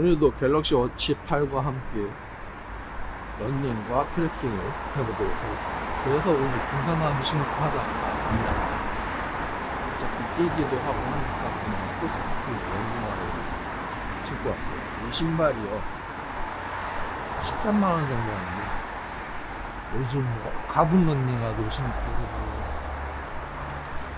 오늘도 갤럭시 워치 8과 함께 런닝과 트레킹을 해보도록 하겠습니다. 그래서 오늘 등산하기 신고하다 합니다. 어차피 뛰기도 하고 하니까 그냥 코스 코스 런닝화를 신고 왔어요. 이 신발이요. 13만원 정도 하는데 요즘 뭐 가분 런닝화도 신고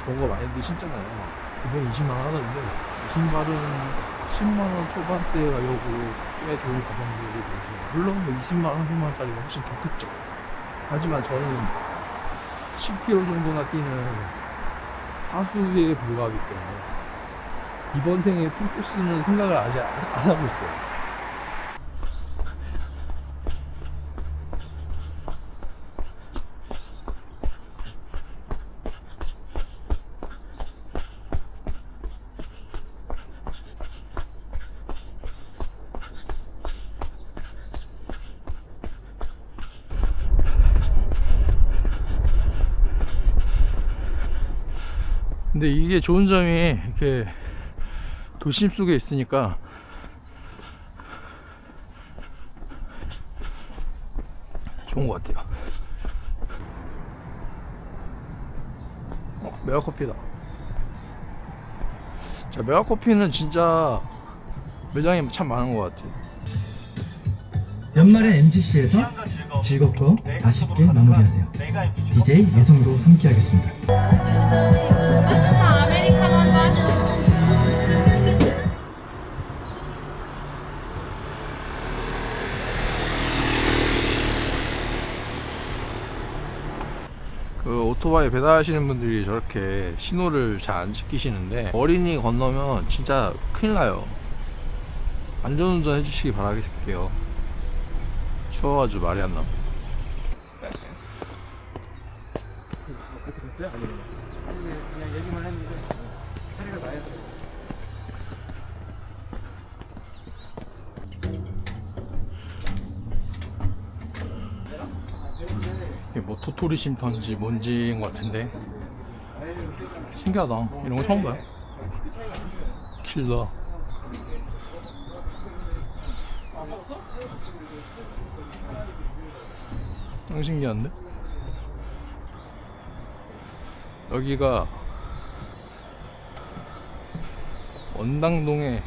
그런 거 많이들 신잖아요. 220만원 하던데 이 신발은 10만원 초반대가 요구 꽤 좋은 가방들이 되죠. 물론 뭐 20만원, 30만원짜리가 훨씬 좋겠죠. 하지만 저는 10km 정도나 뛰는 하수에 불과하기 때문에 이번 생에 풀코스는 생각을 아직 안, 안 하고 있어요. 근데 이게 좋은 점이 이렇게 도심 속에 있으니까 좋은 것 같아요. 어, 메가커피다. 자, 메가커피는 진짜 매장이 참 많은 것 같아요. 연말의 MGC에서 즐겁고 아쉽게 마무리하세요. DJ 예성으로 함께하겠습니다. 그 오토바이 배달하시는 분들이 저렇게 신호를 잘 안 지키시는데 어린이 건너면 진짜 큰일 나요. 안전운전 해주시기 바라겠게요. 추워가지고 말이 안 나. 어떻게 됐어요? 아니면 그냥 얘기만 했는데 차례가 나야 돼. 이게 뭐 토토리 쉼터인지 뭔지인 것 같은데 신기하다. 이런 거 처음 봐요. 킬러. 너무 신기한데? 여기가 원당동에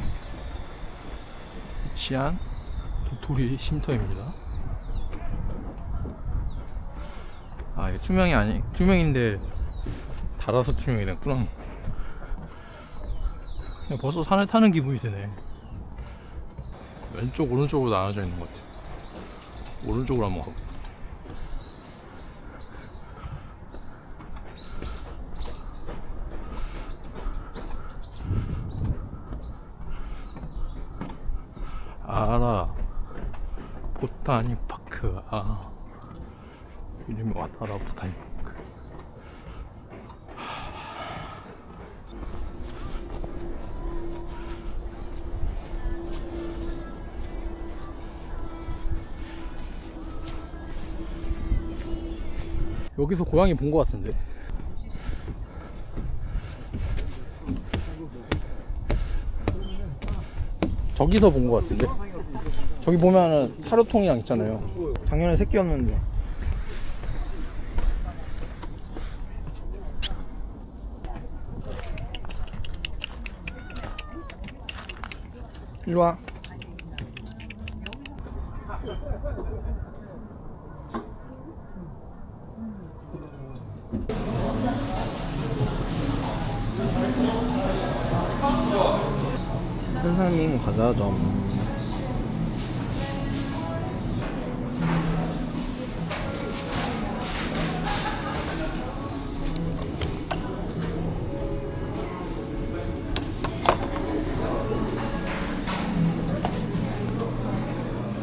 위치한 도토리 쉼터입니다. 아, 이게 투명이 아니, 투명인데 달아서 투명이 됐구나. 벌써 산을 타는 기분이 드네. 왼쪽, 오른쪽으로 나눠져 있는 것 같아. 오른쪽으로 한번 가볼까? 알아. 보타니 파크. 아. 이름이 보타니 파크. 여기서 고양이 본 것 같은데. 저기서 본 것 같은데. 저기 보면은 사료통이랑 있잖아요. 작년에 새끼였는데. 일로 와. 현상민 과자 점.